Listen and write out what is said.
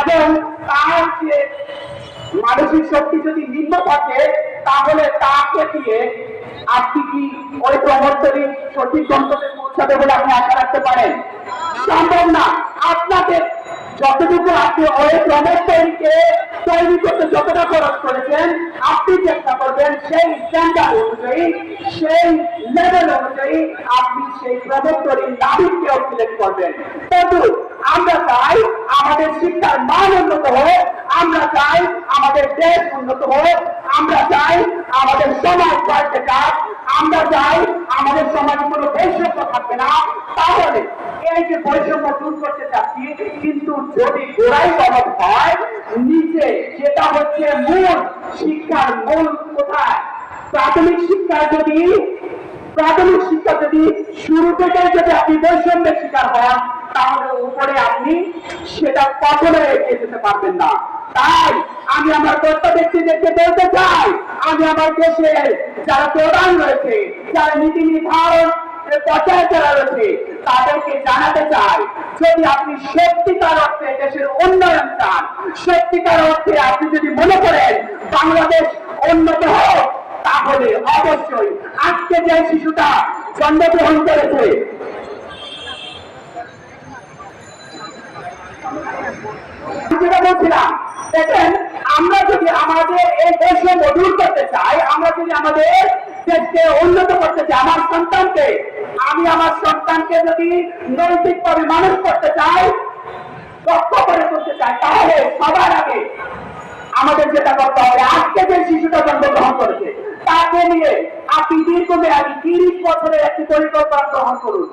এবং তার যে মানসিক শক্তি যদি নিম্ন থাকে, তাহলে তাকে দিয়ে আপনি কি ওই প্রবর্তনী সঠিক গন্তব্যে পৌঁছাবে বলে আপনি আশা রাখতে পারেন? সম্ভব না। আপনাদের যতটুকু আপনি ওই প্রবর্তনীকে তৈরি করতে যতটা খরচ করেছেন, আপনি চেষ্টা করবেন সেই স্ট্যান্ডার্ড অনুযায়ী, সেই লেভেল অনুযায়ী আপনি সেই প্রবর্তনীর নাবিককেও সিলেক্ট করবেন। কিন্তু আমরা চাই আমাদের শিক্ষার মান উন্নত হোক, আমরা চাই আমাদের দেশ উন্নত হোক, আমরা চাই আমাদের সমাজ পাল্টে যাক আমরা চাই আমাদের সমাজে কোনো বৈষম্য থাকবে না। তাহলে এই যে বৈষম্য দূর করতে চাচ্ছি, কিন্তু যদি গোড়াই গলত হয়, নিচে যেটা হচ্ছে মূল শিক্ষার মূল কোথায়? প্রাথমিক শিক্ষা যদি, প্রাথমিক শিক্ষা যদি শুরু থেকে যদি আপনি বৈষম্যের শিকার হন তাহলে উপরে আপনি সেটা কখনো এগিয়ে যেতে পারবেন না। তাই আমি আমার কর্তা ব্যক্তিদেরকে বলতে চাই, আমি আমার দেশের যারা প্রধান রয়েছে, যারা নীতি নির্ধারণ রয়েছে, তাদেরকে জানাতে চাই, যদি আপনি সত্যিকার অর্থে দেশের উন্নয়ন চান, সত্যিকার অর্থে আপনি যদি মনে করেন বাংলাদেশ উন্নত হোক, তাহলে অবশ্যই আজকে যে শিশুটা জন্মগ্রহণ করেছে আমি যেটা বলছিলাম, দেখেন, আমরা যদি আমাদের এই দেশে মধুর করতে চাই, আমরা যদি আমাদের দেশকে উন্নত করতে চাই, আমার সন্তানকে, আমি আমার সন্তানকে যদি নৈতিকভাবে মানুষ করতে চাই দক্ষ করে করতে চাই, তাহলে সবার আগে আমাদের যেটা করতে হবে, আজকে যে শিশুটা জন্মগ্রহণ করেছে, তাকে নিয়ে আপনি দীর্ঘমেয়াদী তিরিশ বছরের একটি পরিকল্পনা গ্রহণ করুন।